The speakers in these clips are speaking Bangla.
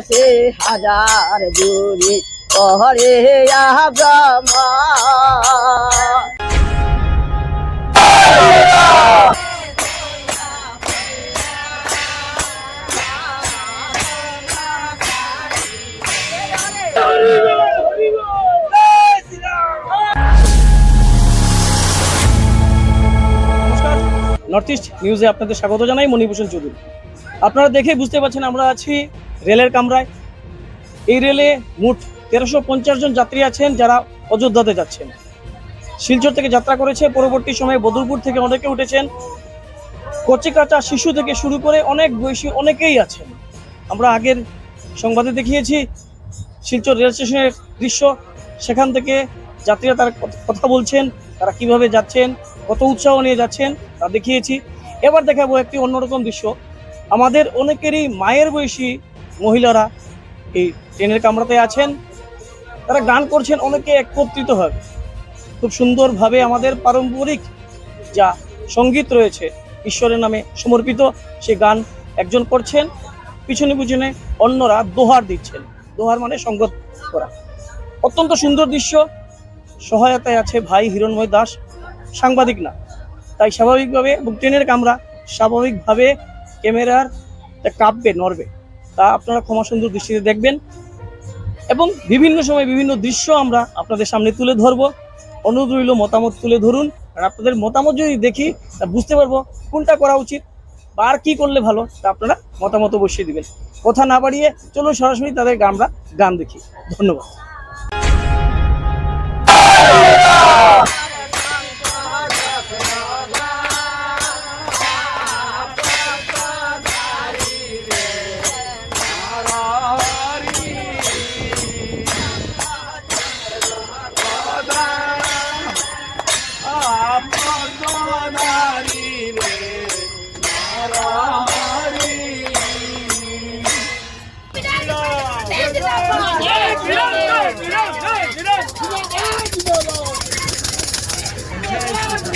চৌরাশি হাজার জুড়ি পহরে ব্রহ্মা। নর্থ ইস্ট নিউজে আপনাদের স্বাগত জানাই মণিভূষণ চৌধুরী। আপনারা দেখে বুঝতে পারছেন আমরা আছি রেলের কামরায়। এই রেলে মোট তেরোশো জন যাত্রী আছেন যারা অযোধ্যাতে যাচ্ছেন। শিলচর থেকে যাত্রা করেছে, পরবর্তী সময়ে বদরপুর থেকে অনেকে উঠেছেন। কচিকাচা শিশু থেকে শুরু করে অনেক বয়সী অনেকেই আছেন। আমরা আগের সংবাদে দেখিয়েছি, শিলচর রেল স্টেশনের দৃশ্য। সেখান থেকে যাত্রীরা তারা কথা বলছেন, তারা কীভাবে যাচ্ছেন, কত উৎসাহ নিয়ে যাচ্ছেন তা দেখিয়েছি। এবার দেখাবো একটি অন্যরকম দৃশ্য। আমাদের অনেকেরই মায়ের বয়সী মহিলারা এই ট্রেনের কামরাতে আছেন। তারা গান করছেন, অনেকে একত্রিত হবে খুব সুন্দরভাবে আমাদের পারম্পরিক যা সংগীত রয়েছে, ঈশ্বরের নামে সমর্পিত সে গান একজন করছেন। পিছনে পিছনে অন্যরা দোহার দিচ্ছেন। দোহার মানে সঙ্গত করা। অত্যন্ত সুন্দর দৃশ্য। সহায়তায় আছে ভাই হিরণময় দাস, সাংবাদিক না। তাই স্বাভাবিকভাবে এবং ট্রেনের কামরা স্বাভাবিকভাবে ক্যামেরার কাঁপবে, নড়বে। তা আপনারা ক্ষমা সুন্দর দৃষ্টিতে দেখবেন। এবং বিভিন্ন সময় বিভিন্ন দৃশ্য আমরা আপনাদের সামনে তুলে ধরবো। অনুরোধ রইল মতামত তুলে ধরুন। আর আপনাদের মতামত যদি দেখি, তা বুঝতে পারব কোনটা করা উচিত বা আর কি করলে ভালো, তা আপনারা মতামত অবশ্যই দিবেন। কথা না বাড়িয়ে চলুন সরাসরি তাদের আমরা গান দেখি। ধন্যবাদ।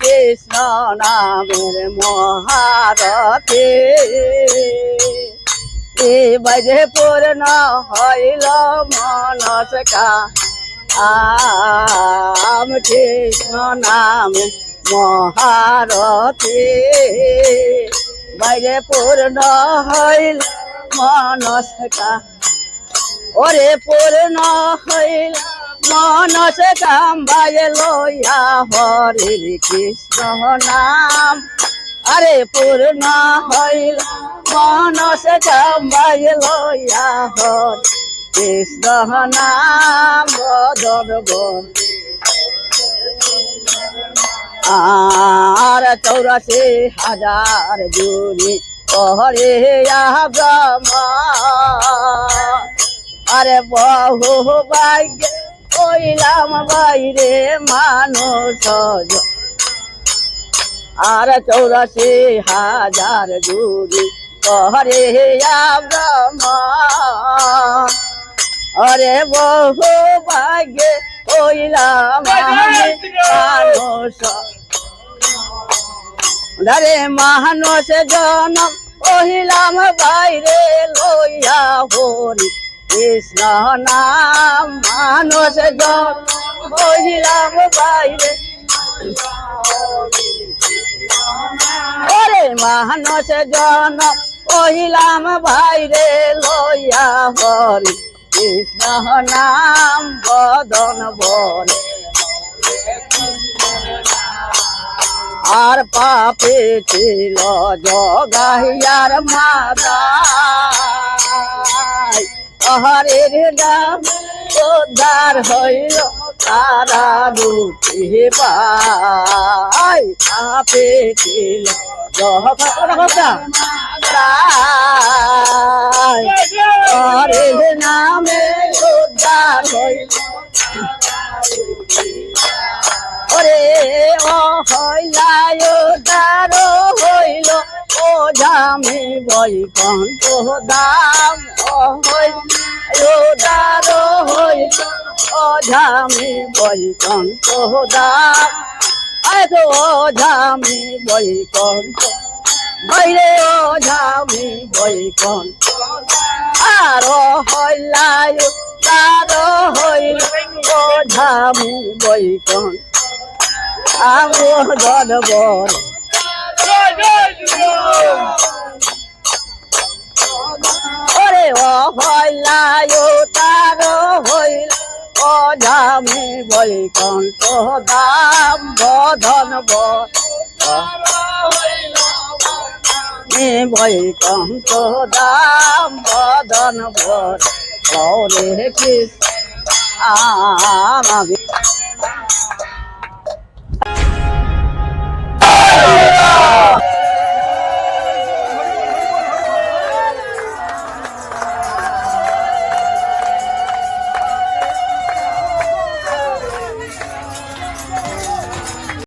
কৃষ্ণ নামের মহারথে এ বাজে পূর্ণ হইল মনসকা। আম কৃষ্ণ নামে মহারথে। বাইরে পূর্ণ হইল মনসকা। ওরে পূর্ণ হইল মনস কাম্বায় লইয়া হরে কৃষ্ণ নাম আরে পূর্ণ হইল, মনস কাম্বায় লইয়া হরে কৃষ্ণ নাম বদন আর চৌরাশি হাজার জুড়ি পহরে ব্রহ্মা। আরে বহু ভাগ্য কইলাম বাইরে মানুষ আর চৌরাশি হাজার জুড়ি পহরে ব্রহ্মা। আরে বহু ভাগ্যে কইলাম মানুষ। ধরে মানুষ জনম কহিলাম বাইরে লইয়া হরি কৃষ্ণ নাম। মানুষ জন কহিলাম বাইরে ওরে মানুষ জন, কহিলাম বাইরে লইয়া হরি কৃষ্ণ নাম বদন বরে আর পাপে ছিল জগাইয়ার মাদা হরের নাম উদ্ধার হইল। তারা দুটি পাই পাপে ছিল নামে উদ্ধার হইল ওরে ও হইলায় দারো হইল ও জামে বৈকন্ত দাম। ও হইল দারো হইল জামে বৈকন্ত আয় তো ও জামে বৈকন্ত বাইরে ও জামে বৈকন্ত আরও হইলায় দারো হইল ও ঝামে বৈকন্ত আমো গণবর বৈকন্ত দাম বধন বৈকণ্ঠ দাম বধন ওরে কৃষ্ণ আমি